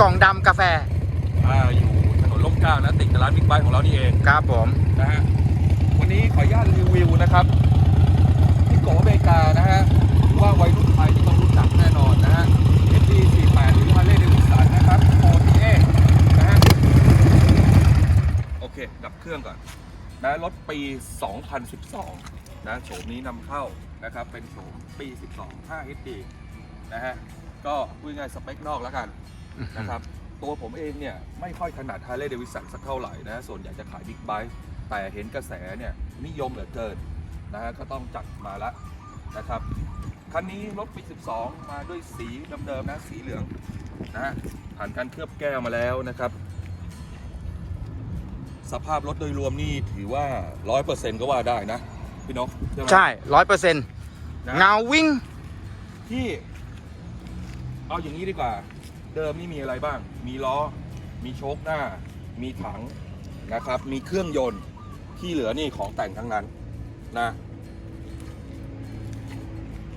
กล่องดำกาแฟอ่าอยู่ถนนล่มเกล้านะติดกับร้านบิ๊กไบค์ของเรานี่เองครับผม นะฮะวันนี้ขออนุญาตรีวิวนะครับที่โกอเมริกานะฮะหรือว่าวัยรุ่นไทยที่ต้องรู้จักแน่นอนนะฮะ SD 48หรือฮาร์เลย์เดวิสันนะครับโ t a นะฮะโอเค ดับเครื่องก่อนนะรถปี 2012 นะโฉมนี้นำเข้านะครับ เป็นโฉมปี 12 5 HD นะฮะ ก็พูดง่ายๆสเปคนอกแล้วกัน นะครับตัวผมเองเนี่ยไม่ค่อยถนัด Harley Davidson สักเท่าไหร่นะส่วนใหญ่จะขายบิ๊กไบค์แต่เห็นกระแสเนี่ยนิยมเหลือเกินนะฮะก็ต้องจัดมาแล้วนะครับคันนี้รถปี 12 มาด้วยสีเดิมๆนะสีเหลืองนะฮะผ่านการเคลือบแก้วมาแล้วนะครับ สภาพรถโดยรวมนี่ถือว่า 100%ก็ว่าได้นะ พี่นกใช่ไหมใช่ร้อยเปอร์เซ็นต์นะเงาวิ่งที่ เอาอย่างนี้ดีกว่า เดิมนี่มีอะไรบ้าง มีล้อ มีโชคหน้า มีถังนะครับ มีเครื่องยนต์ที่เหลือนี่ของแต่งทั้งนั้นนะ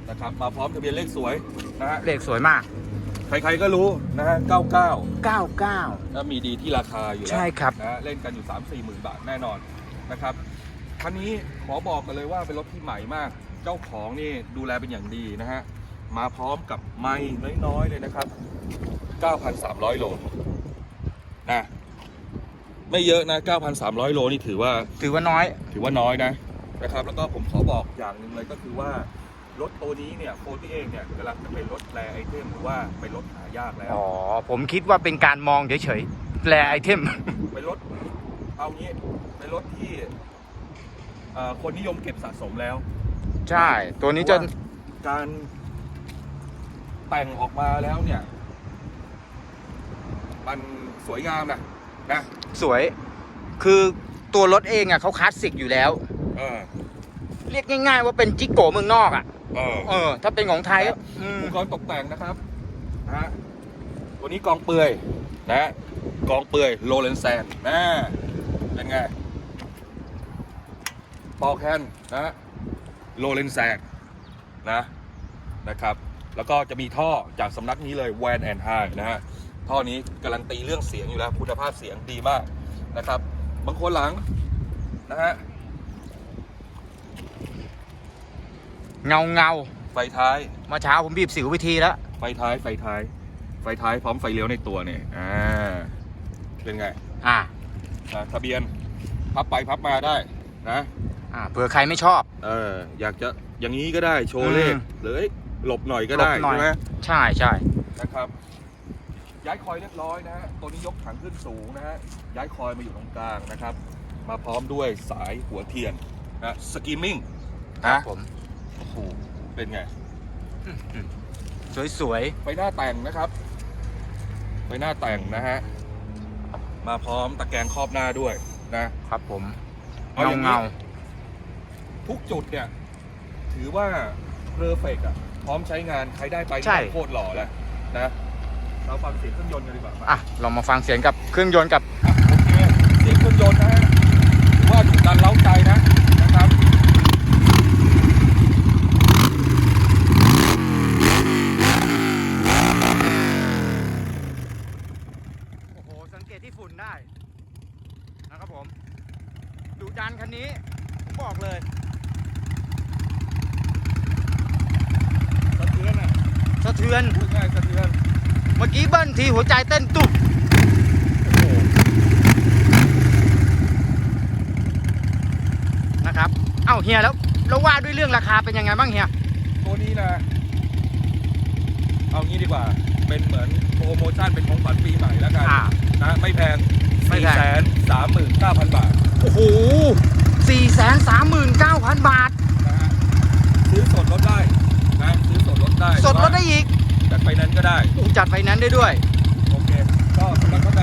นะครับมาพร้อมทะเบียนเลขสวยนะฮะเลขสวยมาก ใครๆก็รู้นะฮะ 99 99 แล้วมีดีที่ราคาอยู่แล้วใช่ครับนะฮะเล่นกันอยู่ 3 4หมื่นบาทแน่นอนนะครับคันนี้ขอบอกกันเลยว่าเป็นรถที่ใหม่มาก เจ้าของนี่ดูแลเป็นอย่างดีนะฮะ มาพร้อมกับไม้น้อยๆเลยนะครับ 9,300 โลนะไม่เยอะนะ 9,300 โลนี่ถือว่าถือว่าน้อย ถือว่าน้อยนะนะครับ แล้วก็ผมขอบอกอย่างหนึ่งเลยก็คือว่า รถตัวนี้เนี่ยโคที่เองเนี่ยกำลังจะเป็นรถแรไอเทมหรือว่าเป็นรถหายากแล้ว อ๋อ ผมคิดว่าเป็นการมองเฉยๆแปลไอเทม เป็นรถ เอางี้เป็นรถที่เอ่อคนนิยมเก็บสะสมแล้ว ใช่ ตัวนี้จะเพราะว่าการแต่งออกมาแล้วเนี่ย มันสวยงามนะนะ สวย คือตัวรถเองอะเขาคลาสสิกอยู่แล้ว เออเรียกง่ายๆว่าเป็นจิกโกเมืองนอกอะ เออเออ ถ้าเป็นของไทยก็อืมอุปกรณ์ตกแต่งนะครับนะฮะตัวนี้กองเปลือยนะฮะกองเปลือยโรเลนแซนนะเป็นไงปอแคนนะฮะโรเลนแซนนะนะครับ แล้วก็จะมีท่อจากสำนักนี้เลย Van and High นะฮะ ท่อนี้การันตีเรื่องเสียงอยู่แล้วคุณภาพเสียงดีมากนะครับ บางคนหลังนะฮะเงาเงาไฟท้ายๆเมื่อเช้าผมบีบสิววิธีแล้ว ไฟท้ายไฟท้าย ไฟท้ายพร้อมไฟเลี้ยวในตัวเนี่ยอ่าเป็นไงอ่าอ่าทะเบียนพับไปพับมาได้นะอ่าเผื่อใครไม่ชอบ เออ อยากจะอย่างนี้ก็ได้โชว์เลขอืมหรือเอ้ยหลบหน่อยก็ได้หลบหน่อยใช่ไหมใช่ใช่นะครับ ย้ายคอยเรียบร้อยนะฮะ ตัวนี้ยกถังขึ้นสูงนะฮะ ย้ายคอยมาอยู่ตรงกลางนะครับ มาพร้อมด้วยสายหัวเทียนนะสกิมมิ่งครับนะผม โอ้โห เป็นไง สวยไฟหน้าแต่งนะครับ ไฟหน้าแต่งนะฮะ มาพร้อมตะแกรงครอบหน้าด้วยนะ ๆ ครับผมเอาเงาอย่างนี้ เงาทุกจุดเนี่ย ถือว่าเพอร์เฟกอะพร้อมใช้งานใครได้ไปใช่โคตรหล่อแล้วนะ เราฟังเสียงเครื่องยนต์กันดีกว่ามาอะเรามาฟังเสียงกับเครื่องยนต์กับโอเคเสียงเครื่องยนต์นะฮะถือว่าดุดันเล้าใจนะนะครับโอ้โหสังเกตที่ฝุ่นได้นะครับผมดูดันคันนี้ผมบอกเลยสะเทือนอะสะเทือนพูดง่ายสะเทือนเมื่อ กี้เบิ้ลทีหัวใจเต้นตุบโอ้โหนะครับ เอ้าเฮียแล้วแล้วว่าด้วยเรื่องราคาเป็นยังไงบ้างเฮีย ตัวนี้นะ เอางี้ดีกว่า เป็นเหมือนโปรโมชั่นเป็นของขวัญปีใหม่แล้วกันอ่า นะ ไม่แพงไม่สี่แพง แสนสามหมื่นเก้าพันบาทโอ้โหสี่แสนสามหมื่นเก้าพันบาท นะฮะซื้อสดลดได้นะซื้อสดลดได้สดลดได้อีกจัด ไฟนั้นซ์ก็ได้อู้จัดไฟนั้นซ์ได้ด้วย โอเค ก็สำหรับท่